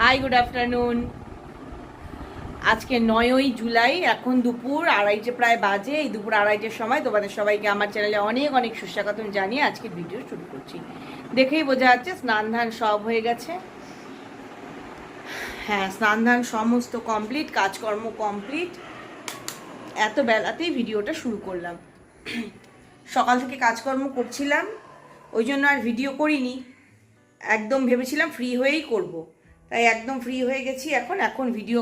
Hi good afternoon আজকে নয়ই জুলাই, এখন দুপুর আড়াইটে প্রায় বাজে। এই দুপুর আড়াইটের সময় তোমাদের সবাইকে আমার চ্যানেলে অনেক অনেক সুস্বাগতম জানিয়ে আজকে ভিডিও শুরু করছি। দেখেই বোঝা যাচ্ছে স্নান ধান সব হয়ে গেছে। হ্যাঁ স্নান ধান সমস্ত কমপ্লিট কাজকর্ম কমপ্লিট এত বেলাতেই ভিডিওটা শুরু করলাম। সকাল থেকে কাজকর্ম করছিলাম, ওই জন্য আর ভিডিও করিনি। একদম ভেবেছিলাম ফ্রি হয়েই করব। তাই একদম ফ্রি হয়ে গেছি এখন এখন ভিডিও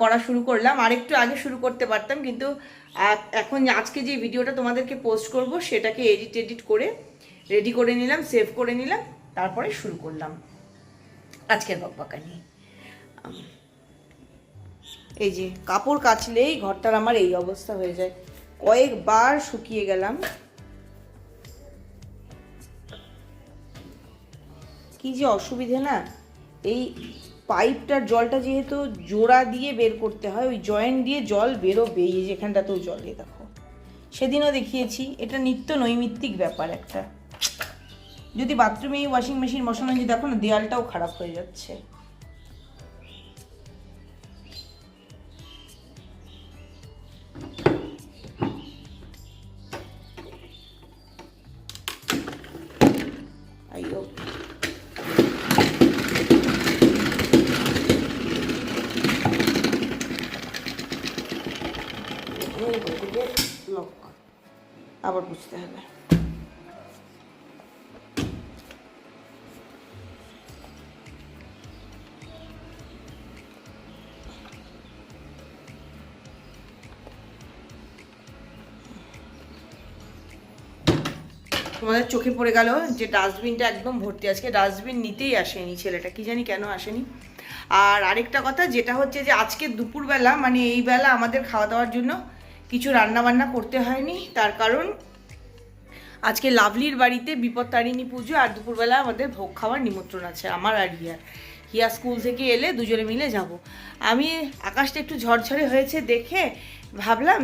করা শুরু করলাম। আরেকটু আগে শুরু করতে পারতাম, কিন্তু এখন আজকে যে ভিডিওটা তোমাদেরকে পোস্ট করব, সেটাকে এডিট এডিট করে রেডি করে নিলাম সেভ করে নিলাম, তারপরে শুরু করলাম। আজকের বকবাকানি এই যে কাপড় কাচলেই ঘরটার আমার এই অবস্থা হয়ে যায়। কয়েকবার শুকিয়ে গেলাম। কি যে অসুবিধে না? এই পাইপটার জলটা যেহেতু জোড়া দিয়ে বের করতে হয়, ওই জয়েন্ট দিয়ে জল বেরোবে, এই যেখানটাতেও জল দেখো। সেদিনও দেখিয়েছি, এটা নিত্য নৈমিত্তিক ব্যাপার একটা। যদি বাথরুমে ওয়াশিং মেশিন বসানো যদি দেখো না, দেয়ালটাও খারাপ হয়ে যাচ্ছে। আবার বুঝতে হবে। তোমাদের চোখে পড়ে গেল যে ডাস্টবিনটা একদম ভর্তি আজকে। ডাস্টবিন নিতেই আসেনি ছেলেটা, কি জানি কেন আসেনি। আর আরেকটা কথা, যেটা হচ্ছে যে আজকে দুপুরবেলা মানে এই বেলা আমাদের খাওয়া দাওয়ার জন্য কিছু রান্না বান্না করতে হয়নি, তার কারণ আজকে লাভলির বাড়িতে বিপত্তারিণী পুজো আর দুপুরবেলা আমাদের ভোগ খাওয়ার নিমন্ত্রণ আছে, আমার আর হিয়ার। হিয়া স্কুল থেকে এলে দুজনে মিলে যাব। আমি আকাশটা একটু ঝরঝরে হয়েছে দেখে ভাবলাম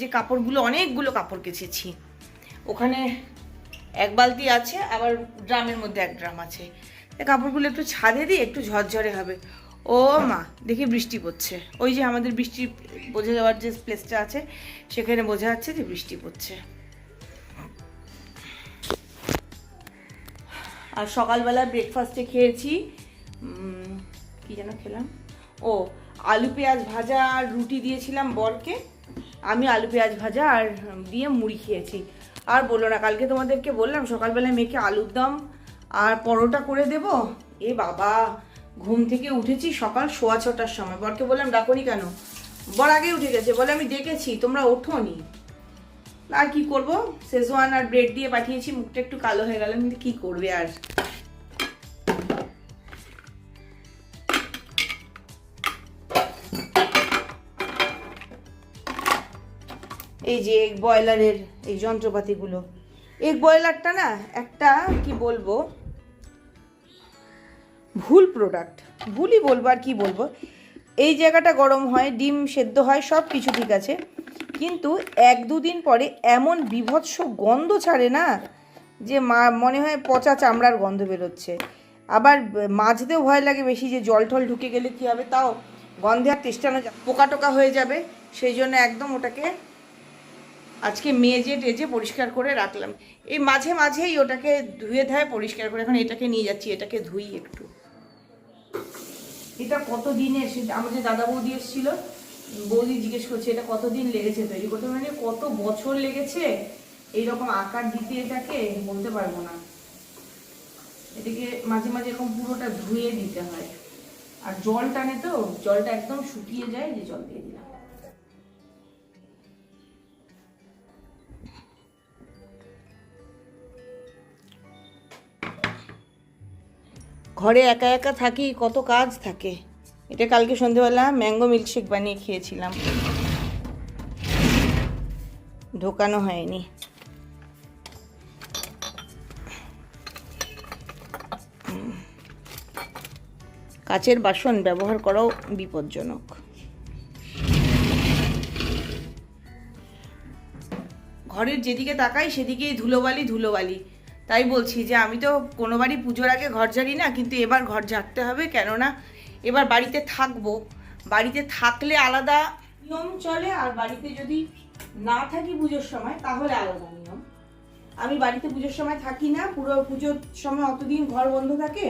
যে কাপড়গুলো, অনেকগুলো কাপড় কেচেছি। ওখানে এক বালতি আছে, আবার ড্রামের মধ্যে এক ড্রাম আছে। কাপড়গুলো একটু ছাদে দিই, একটু ঝরঝরে হবে। ও মা, দেখি বৃষ্টি পড়ছে। ওই যে আমাদের বৃষ্টি বোঝা যাওয়ার যে প্লেসটা আছে, সেখানে বোঝা যাচ্ছে যে বৃষ্টি পড়ছে। আর সকালবেলা ব্রেকফাস্টে খেয়েছি কি যেন খেলাম? ও, আলু পেঁয়াজ ভাজা আর রুটি দিয়েছিলাম বরকে। আমি আলু পেঁয়াজ ভাজা আর দিয়ে মুড়ি খেয়েছি। আর বলো না, কালকে তোমাদেরকে বললাম সকালবেলা মেয়েকে আলুর দম আর পরোটা করে দেব? এ বাবা ঘুম থেকে উঠেছি সকাল সোয়া ছটার সময়। বরকে বললাম, ডাকনি কেন? বর আগে উঠে গেছে। বলে, আমি দেখেছি তোমরা ওঠোনি। আর কি করব? শেজওয়ান আর ব্রেড দিয়ে পাঠিয়েছি, মুখটা একটু কালো হয়ে গেল। কিন্তু কি করবে আর? এই যে এগ বয়লারের এই যন্ত্রপাতিগুলো। এগ বয়লারটা না একটা, কি বলব ভুল প্রোডাক্ট ভুলই বলব আর কী বলব? এই জায়গাটা গরম হয়, ডিম সেদ্ধ হয়, সব কিছু ঠিক আছে। কিন্তু এক দুদিন পরে এমন বিভৎস গন্ধ ছাড়ে না যে মা, মনে হয় পচা চামড়ার গন্ধ বেরোচ্ছে। আবার মাজতেও ভয় লাগে বেশি যে জল টল ঢুকে গেলে কী হবে? তাও গন্ধে আর তেষ্টানো পোকা টোকা হয়ে যাবে, সেই জন্য একদম ওটাকে আজকে মেজে টেজে পরিষ্কার করে রাখলাম। এই মাঝে মাঝেই ওটাকে ধুয়ে ধায় পরিষ্কার করে, এখন এটাকে নিয়ে যাচ্ছি, এটাকে ধুই একটু। এটা কত দিনের সে আমাদের দাদা বৌদি এসেছিল, বৌদি জিজ্ঞেস করছে, এটা কতদিন লেগেছে তৈরি করতে? মানে কত বছর লেগেছে? এইরকম আকার দিতে এটাকে বলতে পারব না। এটাকে মাঝে মাঝে এরকম পুরোটা ধুয়ে দিতে হয়। আর জল টানে তো, জলটা একদম শুকিয়ে যায়, যে জল দিয়ে দিলাম। ঘরে একা একা থাকি, কত কাজ থাকে। এটা কালকে সন্ধেবেলা ম্যাঙ্গো মিল্কশেক বানিয়ে খেয়েছিলাম। ঢোকানো হয়নি। কাচের বাসন ব্যবহার করাও বিপজ্জনক। ঘরের যেদিকে তাকাই, সেদিকেই ধুলোবালি ধুলোবালি। তাই বলছি যে আমি তো কোনোবারই পুজোর আগে ঘর ঝাড়ি না, কিন্তু এবার ঘর ঝাড়তে হবে কেননা এবার বাড়িতে থাকব। বাড়িতে থাকলে আলাদা নিয়ম চলে, আর বাড়িতে যদি না থাকি পুজোর সময় তাহলে আলাদা নিয়ম। আমি বাড়িতে পুজোর সময় থাকি না, পুরো পুজোর সময় অতদিন ঘর বন্ধ থাকে,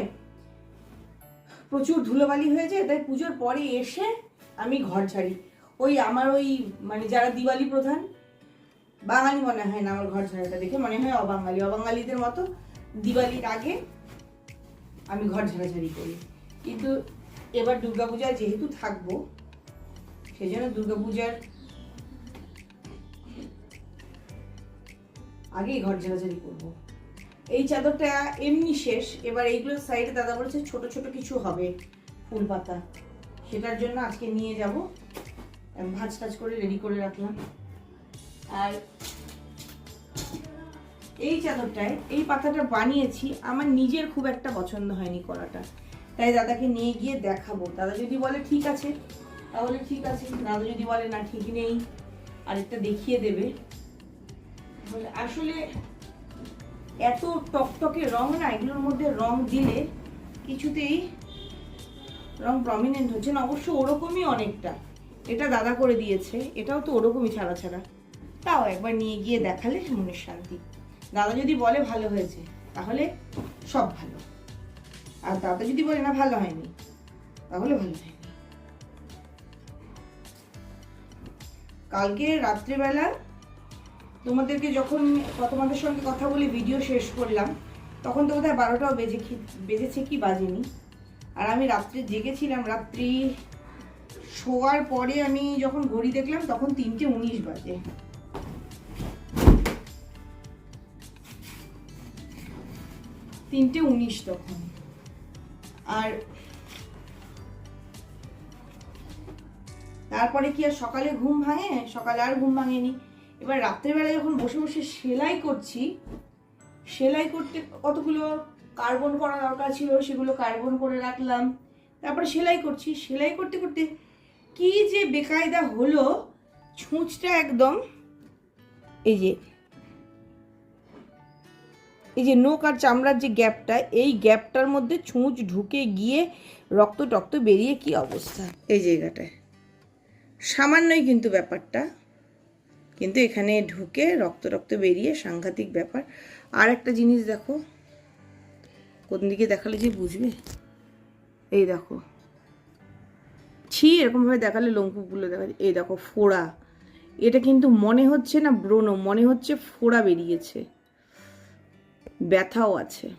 প্রচুর ধুলোবালি হয়ে যায়, তাই পুজোর পরে এসে আমি ঘর ছাড়ি ওই আমার ওই মানে যারা দিওয়ালি প্রধান বাঙালি মনে হয় না আমার ঘর ঝাড়াটা দেখে, মনে হয় অবাঙালি। অবাঙালিদের মতো দিওয়ালির আগে আমি ঘর ঝাড়াঝাড়ি করি। কিন্তু এবার দুর্গাপূজায় যেহেতু থাকব সেই জন্য দুর্গাপূজার আগেই ঘর ঝাড়াঝাড়ি করব। এই চাদরটা এমনি শেষ, এবার এইগুলোর সাইডে দাদা বলেছে ছোট ছোট কিছু হবে, ফুল পাতা। সেটার জন্য আজকে নিয়ে যাব। ভাজ টাজ করে রেডি করে রাখলাম। আর এই চাদরটায়, এই পাতাটা বানিয়েছি, আমার নিজের খুব একটা পছন্দ হয়নি করাটা। তাই দাদাকে নিয়ে গিয়ে দেখাবো। দাদা যদি বলে ঠিক আছে, তাহলে ঠিক আছে। দাদা যদি বলে না, ঠিক নেই, আরেকটা দেখিয়ে দেবে। আসলে এত টকটকে রং না, এগুলোর মধ্যে রং দিলে কিছুতেই রং প্রমিনেন্ট হচ্ছে না। অবশ্য ওরকমই অনেকটা। এটা দাদা করে দিয়েছে। এটাও তো ওরকমই ছাড়া ছাড়া। তাও একবার নিয়ে গিয়ে দেখালে মনের শান্তি। দাদা যদি বলে ভালো হয়েছে, তাহলে সব ভালো। আর দাদা যদি বলে না, ভালো হয়নি, তাহলে ভালো হয়নি। কালকে রাত্রিবেলা তোমাদেরকে যখন, তোমাদের সঙ্গে কথা বলে ভিডিও শেষ করলাম, তখন তো বোধহয় বারোটাও বেজে বেজেছে কি বাজেনি। আর আমি রাত্রে জেগেছিলাম, রাত্রি শোয়ার পরে আমি যখন ঘড়ি দেখলাম, তখন তিনটে উনিশ বাজে। তিনটে উনিশ তখন। আর তারপরে কি আর সকালে ঘুম ভাঙে? সকালে আর ঘুম ভাঙেনি। এবার রাত্রেবেলা যখন বসে বসে সেলাই করছি, সেলাই করতে কতগুলো কার্বন করা দরকার ছিল, সেগুলো কার্বন করে রাখলাম। তারপরে সেলাই করছি। সেলাই করতে করতে কি যে বেকায়দা হলো, ছুঁচটা একদম, এই যে এই যে নোক আর চামড়ার যে গ্যাপটা, এই গ্যাপটার মধ্যে ছুঁচ ঢুকে গিয়ে রক্ত টক্ত বেরিয়ে কি অবস্থা? এই জায়গাটায়। সামান্যই কিন্তু ব্যাপারটা। কিন্তু এখানে ঢুকে রক্ত রক্ত বেরিয়ে সাংঘাতিক ব্যাপার। আর একটা জিনিস দেখো, কোন দিকে দেখালে যে বুঝবে? এই দেখো। ছি, এরকমভাবে দেখালে লোমকূপগুলো দেখা। এই দেখো, ফোড়া। এটা কিন্তু মনে হচ্ছে না ব্রণ, মনে হচ্ছে ফোড়া বেরিয়েছে। ব্যথাও আছে।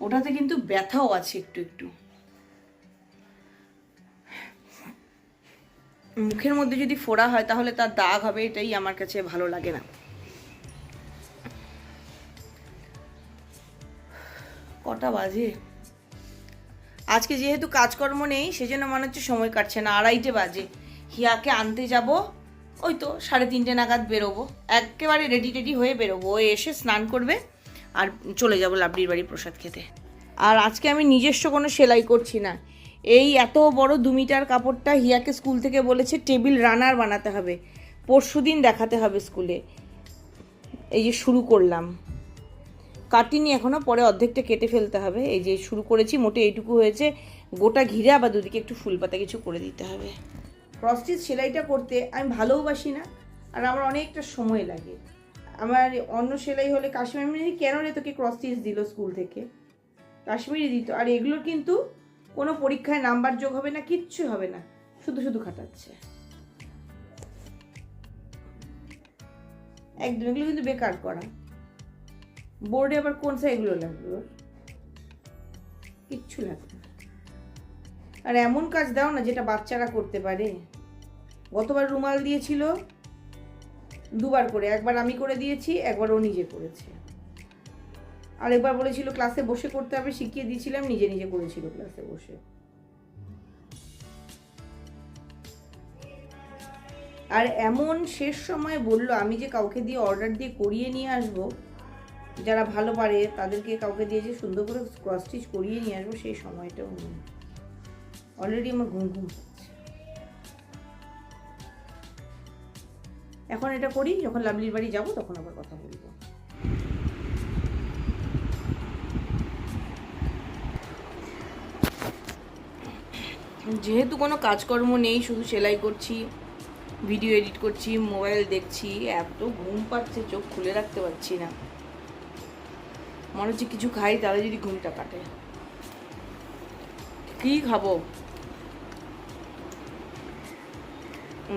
ওটাতে কিন্তু ব্যথাও আছে একটু একটু। মুখের মধ্যে যদি ফোড়া হয়, তাহলে তার দাগ হবে, এটাই আমার কাছে ভালো লাগে না। কটা বাজে? আজকে যেহেতু কাজকর্ম নেই, সেজন্য মনে হচ্ছে সময় কাটছে না। আড়াইটে বাজে। হিয়াকে আনতে যাব। ওই তো সাড়ে তিনটে নাগাদ বেরোবো। একেবারে রেডি টেডি হয়ে বেরোবো। ও এসে স্নান করবে। আর চলে যাব লাবড়ির বাড়ি প্রসাদ খেতে। আর আজকে আমি নিজস্ব কোনো সেলাই করছি না। এই এত বড় দু মিটার কাপড়টা হিয়াকে স্কুল থেকে বলেছে, টেবিল রানার বানাতে হবে। পরশু দিন দেখাতে হবে স্কুলে। এই যে শুরু করলাম। কাটিনি এখনও পরে অর্ধেকটা কেটে ফেলতে হবে। এই যে শুরু করেছি, মোটে এইটুকু হয়েছে। গোটা ঘিরে আবার দুদিকে একটু ফুল পাতা কিছু করে দিতে হবে। ক্রসস্টিচ সেলাইটা করতে আমি ভালোবাসি না, আর আমার অনেকটা সময় লাগে। আমার অন্য সেলাই হলে কাশ্মীর কেন রে তোকে ক্রসস্টিচ দিল স্কুল থেকে? কাশ্মীরি দিত। আর এগুলোর কিন্তু কোনো পরীক্ষায় নাম্বার যোগ হবে না, কিচ্ছু হবে না। শুধু শুধু খাটাচ্ছে। একদম, এগুলো কিন্তু বেকার করা। বোর্ডে আবার কোন এগুলো ওর? কিচ্ছু লাগবে আর এমন কাজ দাও না যেটা বাচ্চারা করতে পারে। গতবার রুমাল দিয়েছিল দুবার করে, একবার আমি করে দিয়েছি, একবার ও নিজে করেছে। আর একবার বলেছিল ক্লাসে বসে করতে হবে, শিখিয়ে দিয়েছিলাম, নিজে নিজে করেছিল ক্লাসে বসে। আর এমন শেষ সময় বলল, আমি যে কাউকে দিয়ে অর্ডার দিয়ে করিয়ে নিয়ে আসব, যারা ভালো পারে, তাদেরকে কাউকে দিয়ে যে সুন্দর করে ক্রস স্টিচ করিয়ে নিয়ে আসব, সেই সময়টাও নেই। অলরেডি আমার ঘুম ঘুম এখন এটা করি, যখন লাভলির বাড়ি যাব, তখন আবার কথা বলব। যেহেতু কোনো কাজকর্ম নেই, শুধু সেলাই করছি ভিডিও এডিট করছি মোবাইল দেখছি, এত ঘুম পাচ্ছে, চোখ খুলে রাখতে পারছি না। মনে হচ্ছে কিছু খাই, তাহলে যদি ঘুমটা কাটে। কি খাব?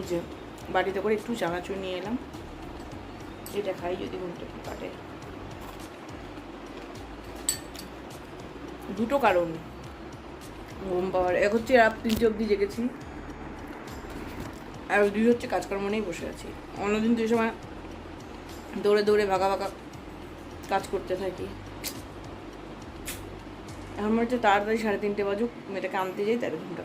যে বাড়িতে করে একটু চানাচুর নিয়ে এলাম। এটা খাই যদি ঘুমটা কাটে। দুটো কারণ। ঘুম পাওয়ার, এক হচ্ছে রাত তিনটে অবধি জেগেছি, আর দুই হচ্ছে কাজকর্ম নিয়েই বসে আছি। অন্যদিন এই সময় দৌড়ে দৌড়ে ভাগা ভাগা কাজ করতে থাকি। এখন মনে হচ্ছে তাড়াতাড়ি সাড়ে তিনটে বাজুক, মেয়েটাকে আনতে যাই তার ঘুমটা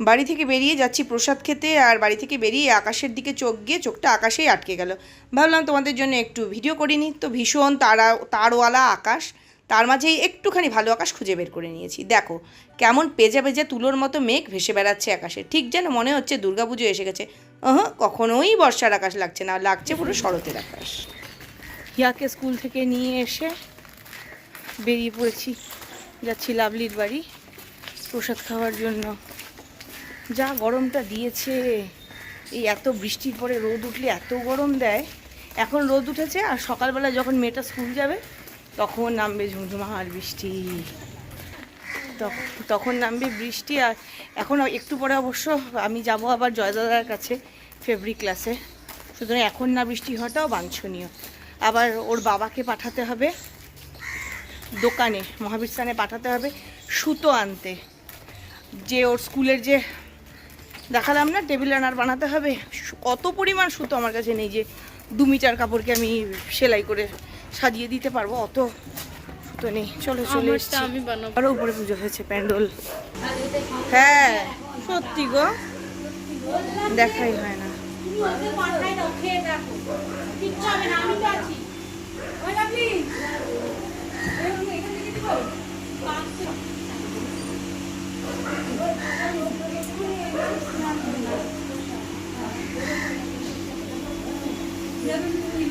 বাড়ি থেকে বেরিয়ে যাচ্ছি প্রসাদ খেতে আর বাড়ি থেকে বেরিয়ে আকাশের দিকে চোখ গিয়ে চোখটা আকাশেই আটকে গেল। ভাবলাম তোমাদের জন্য একটু ভিডিও করিনি। তো ভীষণ তারা, তারওয়ালা আকাশ, তার মাঝেই একটুখানি ভালো আকাশ খুঁজে বের করে নিয়েছি। দেখো, কেমন পেজা পেজা তুলোর মতো মেঘ ভেসে বেড়াচ্ছে আকাশে। ঠিক যেন মনে হচ্ছে দুর্গাপুজো এসে গেছে। ওহ, কখনোই বর্ষার আকাশ লাগছে না, লাগছে পুরো শরতের আকাশ। ইয়াকে স্কুল থেকে নিয়ে এসে বেরিয়ে পড়েছি। যাচ্ছি লাভলির বাড়ি প্রসাদ খাওয়ার জন্য। যা গরমটা দিয়েছে, এই এত বৃষ্টির পরে রোদ উঠলে এত গরম দেয়। এখন রোদ উঠেছে আর সকালবেলা যখন মেয়েটা স্কুল যাবে, তখন নামবে ঝুমঝুমাহার বৃষ্টি। তখন নামবে বৃষ্টি আর এখন একটু পরে অবশ্য আমি যাব আবার জয়দাদার কাছে ফেব্রিক ক্লাসে সুতরাং এখন না বৃষ্টি হওয়াটাও বাঞ্ছনীয়। আবার ওর বাবাকে পাঠাতে হবে। দোকানে, মহাবীর স্থানে পাঠাতে হবে সুতো আনতে। যে ওর স্কুলের যে দেখালাম না টেবিল রানার বানাতে হবে। কত পরিমাণ সুতো আমার কাছে নেই যে দু মিটার কাপড়কে আমি সেলাই করে সাজিয়ে দিতে পারব অত সুতো নেই। চলো চলে আমি বানাবো। আরও উপরে পুজো হয়েছে প্যান্ডল। হ্যাঁ সত্যি গো। দেখাই হয় না।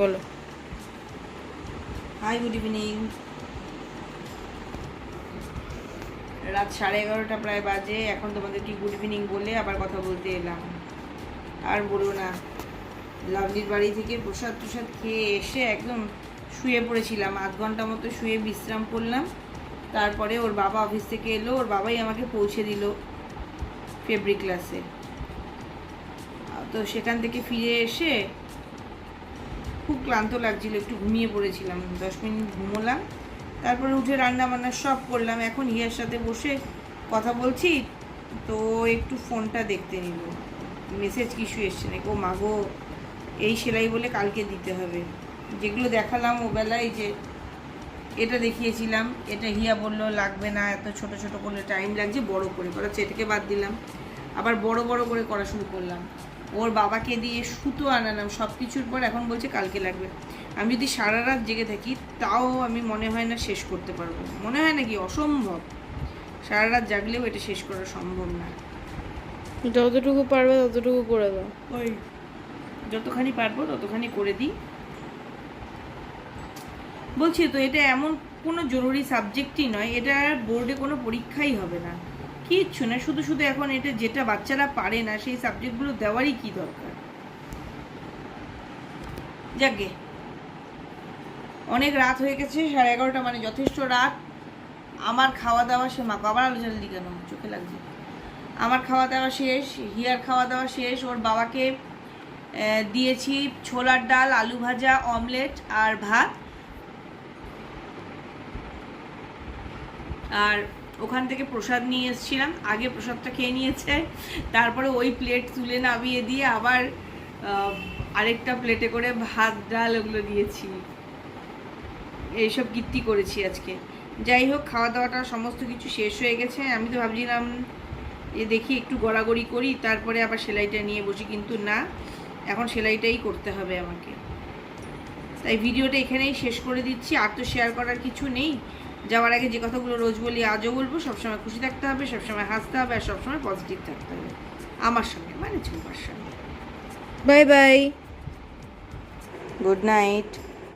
বলো। হাই গুড ইভিনিং রাত সাড়ে এগারোটা প্রায় বাজে, এখন তোমাদেরকে গুড ইভিনিং বলে আবার কথা বলতে এলাম। আর বলো না। লাভলির বাড়ি থেকে প্রসাদ টুসাদ খেয়ে এসে একদম শুয়ে পড়েছিলাম। আধ ঘণ্টা মতো শুয়ে বিশ্রাম করলাম। তারপরে ওর বাবা অফিস থেকে এলো, ওর বাবাই আমাকে পৌঁছে দিল ফেব্রিক ক্লাসে তো সেখান থেকে ফিরে এসে খুব ক্লান্ত লাগছিল, একটু ঘুমিয়ে পড়েছিলাম। দশ মিনিট ঘুমোলাম, তারপরে উঠে রান্না বান্না সব করলাম। এখন হিয়ার সাথে বসে কথা বলছি, তো একটু ফোনটা দেখতে নিল। মেসেজ কিছু এসছে নাকি? ও মাগো এই সেলাই বলে কালকে দিতে হবে। যেগুলো দেখালাম ও বেলায় যে এটা দেখিয়েছিলাম এটা হিয়া বলল লাগবে না এত ছোট ছোট করলে টাইম লাগছে বড় করে করা। এটাকে বাদ দিলাম। আবার বড় বড় করে করা শুরু করলাম। ওর বাবাকে দিয়ে সুতো আনালাম সব কিছুর পর এখন বলছে কালকে লাগবে। আমি যদি সারা রাত জেগে থাকি তাও আমি মনে হয় না শেষ করতে পারব। মনে হয় নাকি অসম্ভব? সারা রাত জাগলেও এটা শেষ করা সম্ভব না। যতটুকু পারবে ততটুকু করে দাও। ওই যতখানি পারব ততখানি করে দিই। বলছি তো, এটা এমন কোনো জরুরি সাবজেক্টই নয়, এটা বোর্ডে কোনো পরীক্ষাই হবে না। কিচ্ছু না, শুধু শুধু এখন এটা যেটা বাচ্চারা পারে না, সেই সাবজেক্টগুলো দেওয়ারই কি দরকার? যাকে। অনেক রাত হয়ে গেছে, সাড়ে এগারোটা মানে যথেষ্ট রাত। আমার খাওয়া দাওয়া সে মা আবার আলো জলদি কেন? চোখে লাগছে। আমার খাওয়া দাওয়া শেষ, হিয়ার খাওয়া দাওয়া শেষ, ওর বাবাকে দিয়েছি ছোলার ডাল, আলু ভাজা, অমলেট আর ভাত। আর ওখান থেকে প্রসাদ নিয়ে এসেছিলাম। আগে প্রসাদটা খেয়ে নিয়েছে। তারপরে ওই প্লেট তুলে নামিয়ে দিয়ে আবার আরেকটা প্লেটে করে ভাত, ডাল ওগুলো দিয়েছি। এইসব কীর্তি করেছি আজকে। যাই হোক, খাওয়া দাওয়াটা সমস্ত কিছু শেষ হয়ে গেছে। আমি তো ভাবছিলাম এ দেখি একটু গড়াগড়ি করি, তারপরে আবার সেলাইটা নিয়ে বসি, কিন্তু না। এখন সেলাইটাই করতে হবে আমাকে। তাই ভিডিওটা এখানেই শেষ করে দিচ্ছি। আর তো শেয়ার করার কিছু নেই। যাওয়ার আগে যে কথাগুলো রোজ বলি আজও বলব সবসময় খুশি থাকতে হবে সবসময় হাসতে হবে আর সবসময় পজিটিভ থাকতে হবে। আমার সঙ্গে মানে চুম্পার সঙ্গে। Bye bye good night